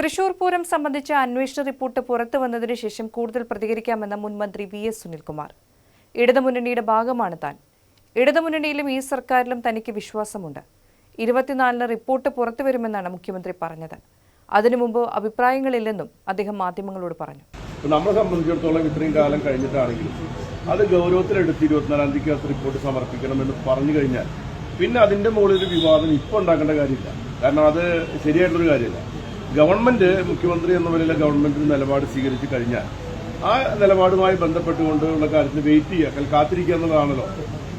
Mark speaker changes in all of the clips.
Speaker 1: തൃശൂർ പൂരം സംബന്ധിച്ച അന്വേഷണ റിപ്പോർട്ട് പുറത്തു വന്നതിനു ശേഷം കൂടുതൽ പ്രതികരിക്കാമെന്ന മുൻമന്ത്രി വി എസ് സുനിൽകുമാർ. ഇടതുമുന്നണിയുടെ ഭാഗമാണ് താൻ. ഇടതുമുന്നണിയിലും ഈ സർക്കാരിലും തനിക്ക് വിശ്വാസമുണ്ട്. ഇരുപത്തിനാലിന് റിപ്പോർട്ട് പുറത്തു വരുമെന്നാണ് മുഖ്യമന്ത്രി പറഞ്ഞത്. അതിനു മുമ്പ് അഭിപ്രായങ്ങളില്ലെന്നും അദ്ദേഹം മാധ്യമങ്ങളോട് പറഞ്ഞു.
Speaker 2: നമ്മളെ സംബന്ധിച്ചിടത്തോളം ഇത്രയും കാലം കഴിഞ്ഞിട്ടാണെങ്കിലും അത് ഗൗരവത്തിലെടുത്ത് ഇരുപത്തിനാലാം തീയതിക്കകത്ത് റിപ്പോർട്ട് സമർപ്പിക്കണമെന്ന് പറഞ്ഞു കഴിഞ്ഞാൽ പിന്നെ അതിന്റെ മുകളിൽ ഒരു വിവാദം ഇപ്പൊ ഉണ്ടാക്കേണ്ട കാര്യമില്ല. കാരണം അത് ശരിയായിട്ടുള്ളൊരു കാര്യമില്ല. ഗവൺമെന്റ് മുഖ്യമന്ത്രി എന്ന നിലയിലെ ഗവൺമെന്റിന് നിലപാട് സ്വീകരിച്ചു കഴിഞ്ഞാൽ ആ നിലപാടുമായി ബന്ധപ്പെട്ടുകൊണ്ടുള്ള കാര്യത്തിൽ വെയിറ്റ് ചെയ്യുക കാത്തിരിക്കുക എന്നുള്ളതാണല്ലോ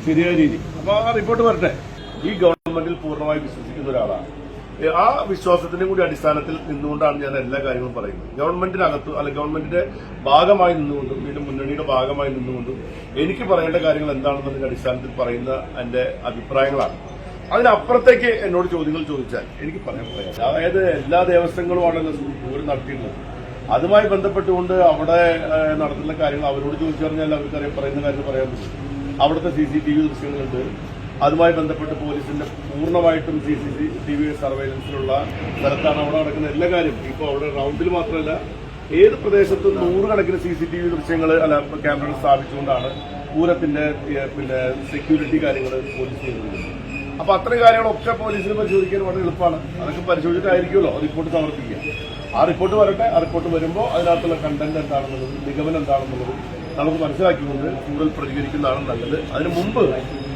Speaker 2: ശരിയായ രീതി. അപ്പൊ ആ റിപ്പോർട്ട് വരട്ടെ. ഈ ഗവൺമെന്റിൽ പൂർണമായി വിശ്വസിക്കുന്ന ഒരാളാണ്. ആ വിശ്വാസത്തിന്റെ കൂടി അടിസ്ഥാനത്തിൽ നിന്നുകൊണ്ടാണ് ഞാൻ എല്ലാ കാര്യങ്ങളും പറയുന്നത്. ഗവൺമെന്റിനകത്ത് അല്ലെങ്കിൽ ഗവൺമെന്റിന്റെ ഭാഗമായി നിന്നുകൊണ്ടും വീണ്ടും മുന്നണിയുടെ ഭാഗമായി നിന്നുകൊണ്ടും എനിക്ക് പറയേണ്ട കാര്യങ്ങൾ എന്താണെന്നതിന്റെ അടിസ്ഥാനത്തിൽ പറയുന്ന എന്റെ അഭിപ്രായങ്ങളാണ്. അതിനപ്പുറത്തേക്ക് എന്നോട് ചോദ്യങ്ങൾ ചോദിച്ചാൽ എനിക്ക് പറയാൻ പറയാം അതായത് എല്ലാ ദേവസ്വങ്ങളുമാണല്ലോ ഒരു നടത്തിയിട്ടുള്ളത് അതുമായി ബന്ധപ്പെട്ടുകൊണ്ട് അവിടെ നടത്തുന്ന കാര്യങ്ങൾ അവരോട് ചോദിച്ചു പറഞ്ഞാൽ അവർക്ക് അറിയാൻ പറയുന്ന കാര്യങ്ങൾ പറയാൻ പറ്റും. അവിടുത്തെ സി സി ടി വി ദൃശ്യങ്ങളുണ്ട്. അതുമായി ബന്ധപ്പെട്ട് പോലീസിന്റെ പൂർണമായിട്ടും സി സി ടി വി സർവൈലൻസിലുള്ള സ്ഥലത്താണ് അവിടെ നടക്കുന്ന എല്ലാ കാര്യം ഇപ്പോൾ അവിടെ റൗണ്ടിൽ മാത്രമല്ല ഏത് പ്രദേശത്തും നൂറുകണക്കിന് സി സി ടി വി ദൃശ്യങ്ങൾ അല്ല ക്യാമറകൾ സ്ഥാപിച്ചുകൊണ്ടാണ് പൂരത്തിന്റെ പിന്നെ സെക്യൂരിറ്റി കാര്യങ്ങൾ പോലീസ് ചെയ്യുന്നത് അപ്പൊ അത്രയും കാര്യങ്ങളൊക്കെ പോലീസിന് പരിശോധിക്കാൻ വളരെ എളുപ്പമാണ്. അതൊക്കെ പരിശോധിച്ചിട്ടായിരിക്കുമല്ലോ റിപ്പോർട്ട് സമർപ്പിക്കുക. ആ റിപ്പോർട്ട് വരട്ടെ. ആ റിപ്പോർട്ട് വരുമ്പോൾ അതിനകത്തുള്ള കണ്ടന്റ് എന്താണെന്നുള്ളത് നിഗമനം എന്താണെന്നുള്ളത് നമുക്ക് മനസ്സിലാക്കിക്കൊണ്ട് കൂടുതൽ പ്രതികരിക്കുന്നതാണ് നല്ലത്. അതിന് മുമ്പ്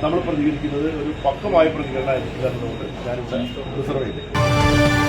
Speaker 2: നമ്മൾ പ്രതികരിക്കുന്നത് ഒരു പക്വമായ പ്രതികരണമായിരിക്കും എന്നുള്ളത് ഞാനിവിടെ റിസർവ് ചെയ്തേ